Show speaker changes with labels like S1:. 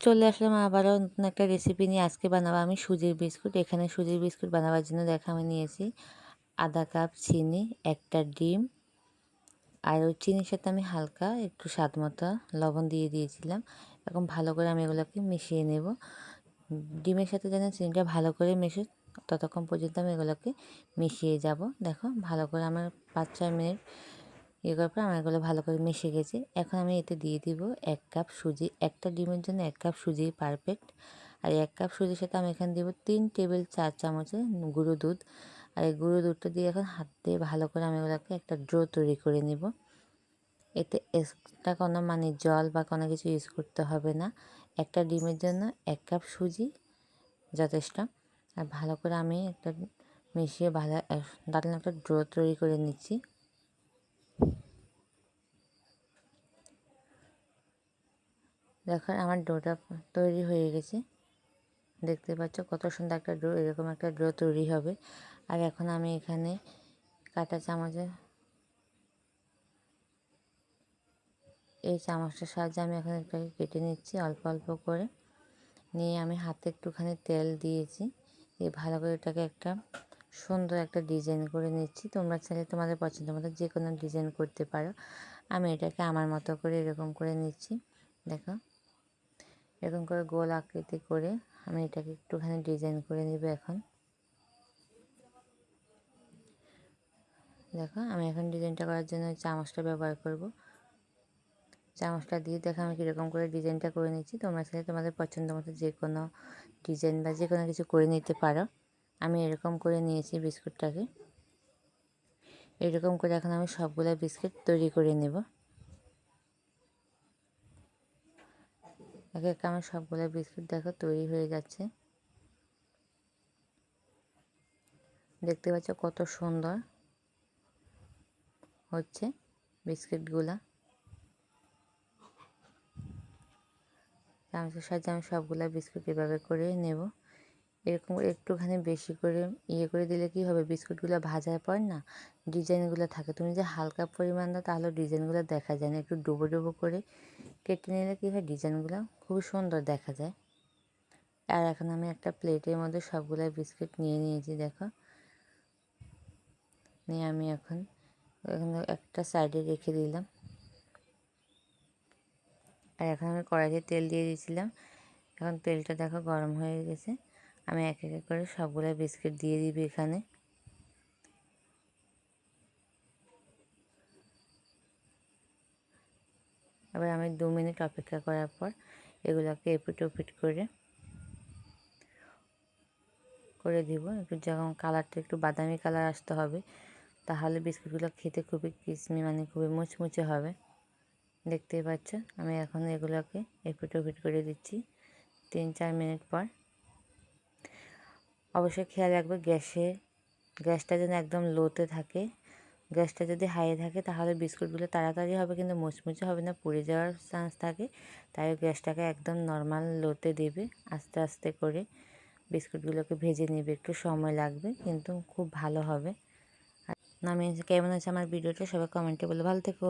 S1: চলে আসলাম আবারও নতুন একটা রেসিপি নিয়ে। আজকে বানাবো আমি সুজির বিস্কুট। এখানে সুজির বিস্কুট বানাবার জন্য দেখা আমি নিয়েছি আধা কাপ চিনি, একটা ডিম আর ওই চিনির সাথে আমি হালকা একটু স্বাদ মতো লবণ দিয়ে দিয়েছিলাম। এখন ভালো করে আমি এগুলোকে মিশিয়ে নেব। ডিমের সাথে যেন চিনিটা ভালো করে মেশে ততক্ষণ পর্যন্ত আমি এগুলোকে মিশিয়ে যাব। দেখো ভালো করে আমার পাঁচ ছয় মিনিট ইয়ে করার পর আমার এগুলো ভালো করে মিশে গেছে। এখন আমি এতে দিয়ে দিব এক কাপ সুজি, একটা ডিমের জন্য এক কাপ সুজি পারফেক্ট আর এক কাপ সুজির সাথে আমি এখানে দিব তিন টেবিল চার চামচের গুঁড়ো দুধ। আর এই গুঁড়ো দুধটা দিয়ে এখন হাত দিয়ে ভালো করে আমি ওগুলোকে একটা ড্রো তৈরি করে নিব। এতে এক্সট্রা কোনো মানে জল বা কোনো কিছু ইউজ করতে হবে না। একটা ডিমের জন্য এক কাপ সুজি যথেষ্ট। আর ভালো করে আমি একটা মিশিয়ে ভালো একটা ড্রো তৈরি করে নিচ্ছি। দেখো, আমার ডোটা তৈরি হয়ে গেছে। দেখতে পাচ্ছ কত সুন্দর একটা ডো, এরকম একটা ডো তৈরি হবে। আর এখন আমি এখানে কাটা চামচে এই চামচটার সাহায্যে আমি এখন এটাকে কেটে নিচ্ছি অল্প অল্প করে। নিয়ে আমি হাতে একটুখানি তেল দিয়েছি। দিয়ে ভালো করে এটাকে একটা সুন্দর একটা ডিজাইন করে নিচ্ছি। তোমরা চাইলে তোমাদের পছন্দ মতো যে কোনো ডিজাইন করতে পারো। আমি এটাকে আমার মতো করে এরকম করে নিচ্ছি। দেখো এরকম করে গোল আকৃতি করে আমি এটাকে একটুখানি ডিজাইন করে নিব এখন। দেখো, আমি এখন ডিজাইনটা করার জন্য চামচটা ব্যবহার করব। চামচটা দিয়ে দেখো আমি কীরকম করে ডিজাইনটা করে নিচ্ছি। তোমরা চাইলে তোমাদের পছন্দ মতো যে কোনো ডিজাইন বা যে কোনো কিছু করে নিতে পারো। আমি এরকম করে নিয়েছি বিস্কুটটাকে। এরকম করে এখন আমি সবগুলো বিস্কিট তৈরি করে নেব। এক এক আমার সবগুলো বিস্কুট দেখো তৈরি হয়ে যাচ্ছে দেখতে পাচ্ছ কত সুন্দর হচ্ছে বিস্কিটগুলা। চামচের সাহায্যে আমি সবগুলো বিস্কুট এভাবে করে নেব। এরকম একটুখানি বেশি করে ইয়ে করে দিলে কি হবে? বিস্কুটগুলো ভাজার পর না ডিজাইনগুলো থাকে। তুমি যে হালকা পরিমাণ দাও তাহলে ডিজাইনগুলো দেখা যায় না। একটু ডুবো ডুবো করে কেটে নিলে কী হয়? ডিজাইনগুলো খুবই সুন্দর দেখা যায়। আর এখন আমি একটা প্লেটের মধ্যে সবগুলো বিস্কিট নিয়ে নিয়েছি, দেখো। নিয়ে আমি এখন এখানে একটা সাইডে রেখে দিলাম। আর এখন আমি কড়াইতে তেল দিয়ে দিয়েছিলাম। এখন তেলটা দেখো গরম হয়ে গেছে। আমি এক এক করে সবগুলো বিস্কিট দিয়ে দিবি এখানে। এবার আমি দু মিনিট অপেক্ষা করার পর এগুলোকে এপিট ওপিট করে করে দিব। একটু যখন কালারটা একটু বাদামি কালার আসতে হবে, তাহলে বিস্কুটগুলো খেতে খুবই কিসমি মানে খুবই মুচমুচে হবে। দেখতেই পাচ্ছ, আমি এখন এগুলোকে এপিট ওপিট করে দিচ্ছি তিন চার মিনিট পর। অবশ্যই খেয়াল রাখবে গ্যাসে, গ্যাসটা যেন একদম লোতে থাকে। গ্যাসটা যদি হাইয়ে থাকে তাহলে বিস্কুটগুলো তাড়াতাড়ি হবে কিন্তু মুচমুচে হবে না, পুড়ে যাওয়ার চান্স থাকে। তাই গ্যাসটাকে একদম নর্মাল লোতে দেবে আস্তে আস্তে করে। বিস্কুটগুলোকে ভেজে নেবে, একটু সময় লাগবে কিন্তু খুব ভালো হবে। আর নামিয়ে কেমন আছে আমার ভিডিওটা সবাই কমেন্টে বলে। ভালো থেকো।